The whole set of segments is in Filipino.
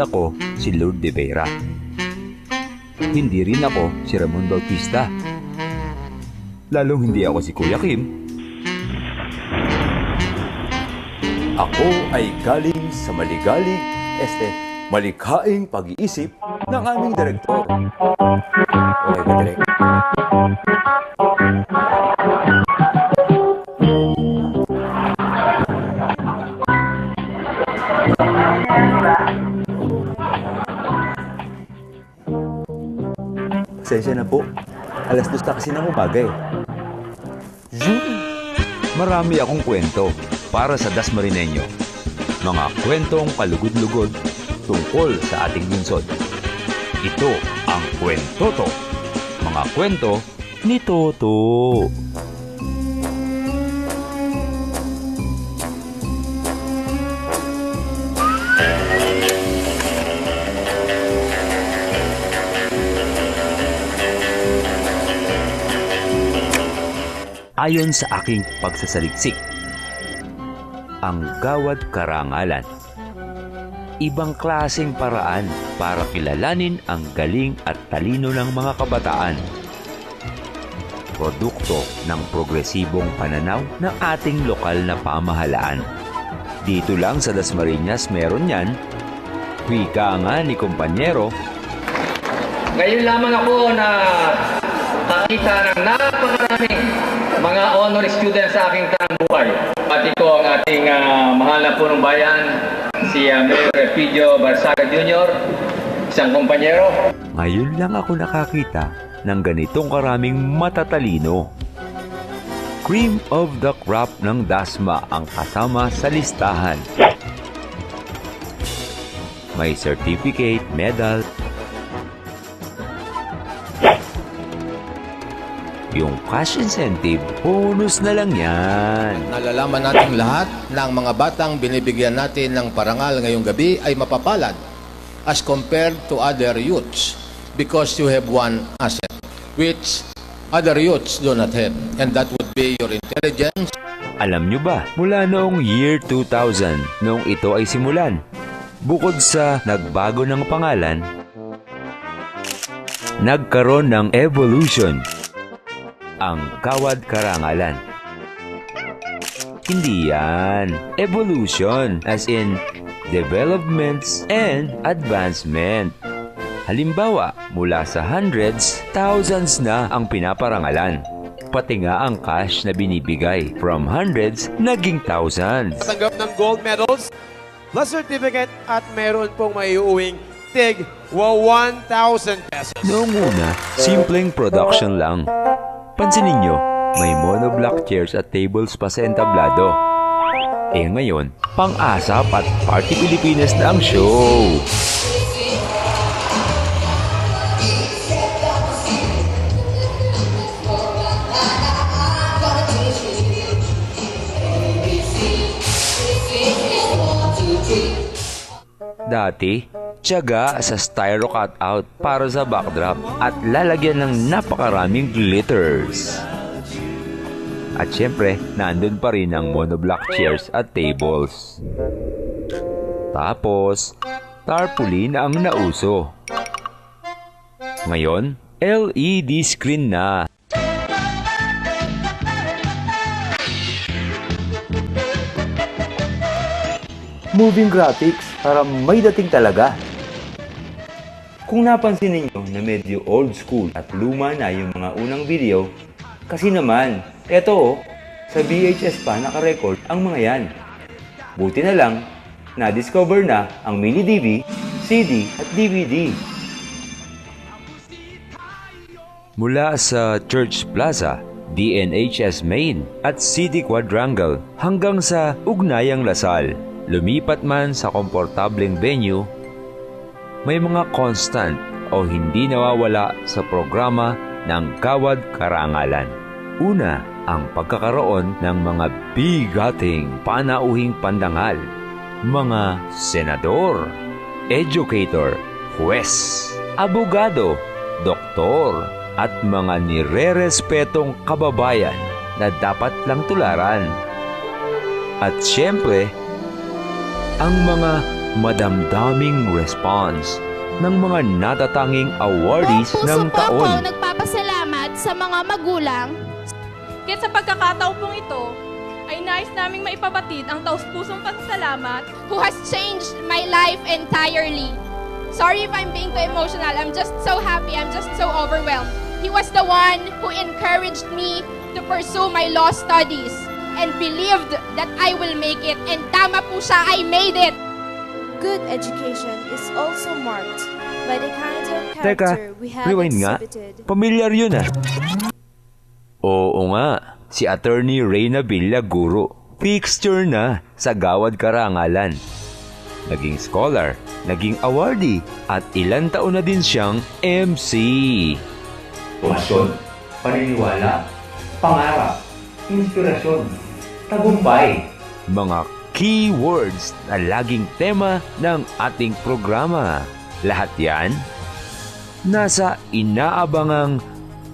Ako si Lord de Vera. Hindi rin ako si Ramon Bautista. Lalong hindi ako si Kuya Kim. Ako ay galing sa maligalig, este, malikhaing pag-iisip ng aming direktor. Na po. Alas dos na kasi ng umaga eh. Marami akong kwento para sa Dasmarineño. Mga kwentong kalugod-lugod tungkol sa ating lungsod. Ito ang kwento to. Mga kwento ni Toto. Ayon sa aking pagsasaliksik, ang gawad karangalan. Ibang klaseng paraan para kilalanin ang galing at talino ng mga kabataan. Produkto ng progresibong pananaw ng ating lokal na pamahalaan. Dito lang sa Dasmariñas meron yan. Wika nga ni kumpanyero, Ngayon lamang ako na nakita ng napakaraming mga honor students sa aking tanang buhay. Pati ko ang ating ah, mahal na punong bayan, si uh, Mayor Epidio Barsaga Jr., isang kumpanyero. Ngayon lang ako nakakita ng ganitong karaming matatalino. Cream of the crop ng Dasma ang kasama sa listahan. May certificate, medal, yung cash incentive, bonus na lang yan. Nalalaman nating lahat na ang mga batang binibigyan natin ng parangal ngayong gabi ay mapapalad as compared to other youths because you have one asset which other youths do not have and that would be your intelligence Alam nyo ba, mula noong year 2000, noong ito ay simulan, bukod sa nagbago ng pangalan, nagkaroon ng evolution ang Kawad Karangalan. Hindi yan. Evolution as in developments and advancement. Halimbawa, mula sa hundreds, thousands na ang pinaparangalan. Pati nga ang cash na binibigay. From hundreds, naging thousands. Tanggap ng gold medals plus certificate at meron pong maiuwing tig wa 1,000 pesos. Noong una, simpleng production lang. Pansinin nyo, may monoblock chairs at tables pa sa entablado. Eh ngayon, pang-asap at Party Pilipinas na ang show. Dati, tiyaga sa styro cutout para sa backdrop at lalagyan ng napakaraming glitters. At syempre, nandun pa rin ang monoblock chairs at tables. Tapos, tarpaulin ang nauso. Ngayon, LED screen na. moving graphics para may dating talaga. Kung napansin ninyo na medyo old school at luma na yung mga unang video, kasi naman, eto oh, sa VHS pa nakarecord ang mga yan. Buti na lang, na-discover na ang mini DV, CD at DVD. Mula sa Church Plaza, DNHS Main at City Quadrangle hanggang sa Ugnayang Lasal. Lumipat man sa komportableng venue, may mga constant o hindi nawawala sa programa ng Kawad Karangalan. Una, ang pagkakaroon ng mga bigating panauhing pandangal, mga senador, educator, huwes, abogado, doktor, at mga nire-respetong kababayan na dapat lang tularan. At syempre, ang mga madamdaming response ng mga natatanging awardees Buong puso ng po ako taon. nagpapasalamat sa mga magulang Kaya sa pagkakataon pong ito, ay nais naming maipabatid ang taus-pusong pasasalamat who has changed my life entirely. Sorry if I'm being too emotional. I'm just so happy. I'm just so overwhelmed. He was the one who encouraged me to pursue my law studies and believed that I will make it. And tama po siya, I made it. Good education is also marked by the kind of Teka, character we have rewind nga. exhibited. Pamilyar yun ah. Oo nga, si Attorney Reyna Villaguro. Fixture na sa Gawad Karangalan. Naging scholar, naging awardee, at ilan taon na din siyang MC. Pasyon, paniniwala, pangarap, inspirasyon, tagumpay. Mga keywords na laging tema ng ating programa. Lahat yan nasa inaabangang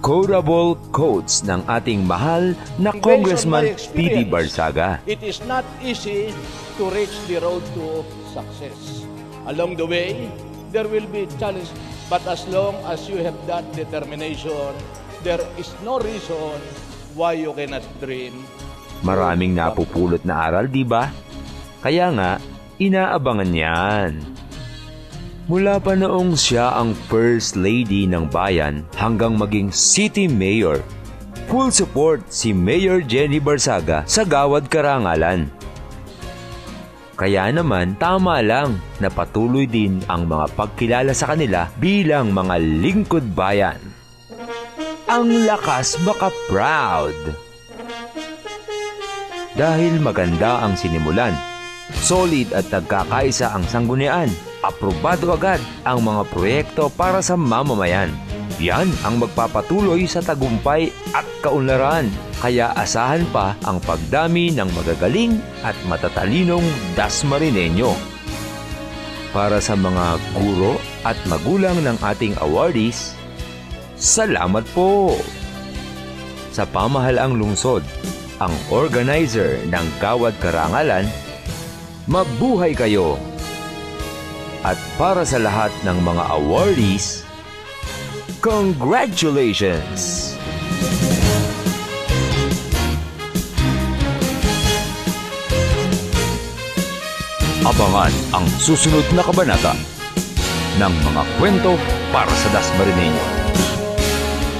quotable quotes ng ating mahal na Congressman P.D. Barsaga. It is not easy to reach the road to success. Along the way, there will be challenges, but as long as you have that determination, there is no reason why you cannot dream. Maraming napupulot na aral, di ba? Kaya nga, inaabangan yan. Mula pa noong siya ang First Lady ng bayan hanggang maging City Mayor, full support si Mayor Jenny Barsaga sa Gawad Karangalan. Kaya naman, tama lang na patuloy din ang mga pagkilala sa kanila bilang mga lingkod bayan. Ang lakas baka proud. Dahil maganda ang sinimulan, solid at nagkakaisa ang sanggunian, aprobado agad ang mga proyekto para sa mamamayan. Yan ang magpapatuloy sa tagumpay at kaunlaran. Kaya asahan pa ang pagdami ng magagaling at matatalinong dasmarineño. Para sa mga guro at magulang ng ating awardees, salamat po! Sa pamahalaang lungsod, ang organizer ng Gawad Karangalan, mabuhay kayo! At para sa lahat ng mga awardees, congratulations! Abangan ang susunod na kabanata ng mga kwento para sa Dasmarineño.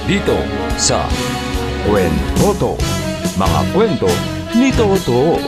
Dito sa Kwentoto, mga kwento ni Toto.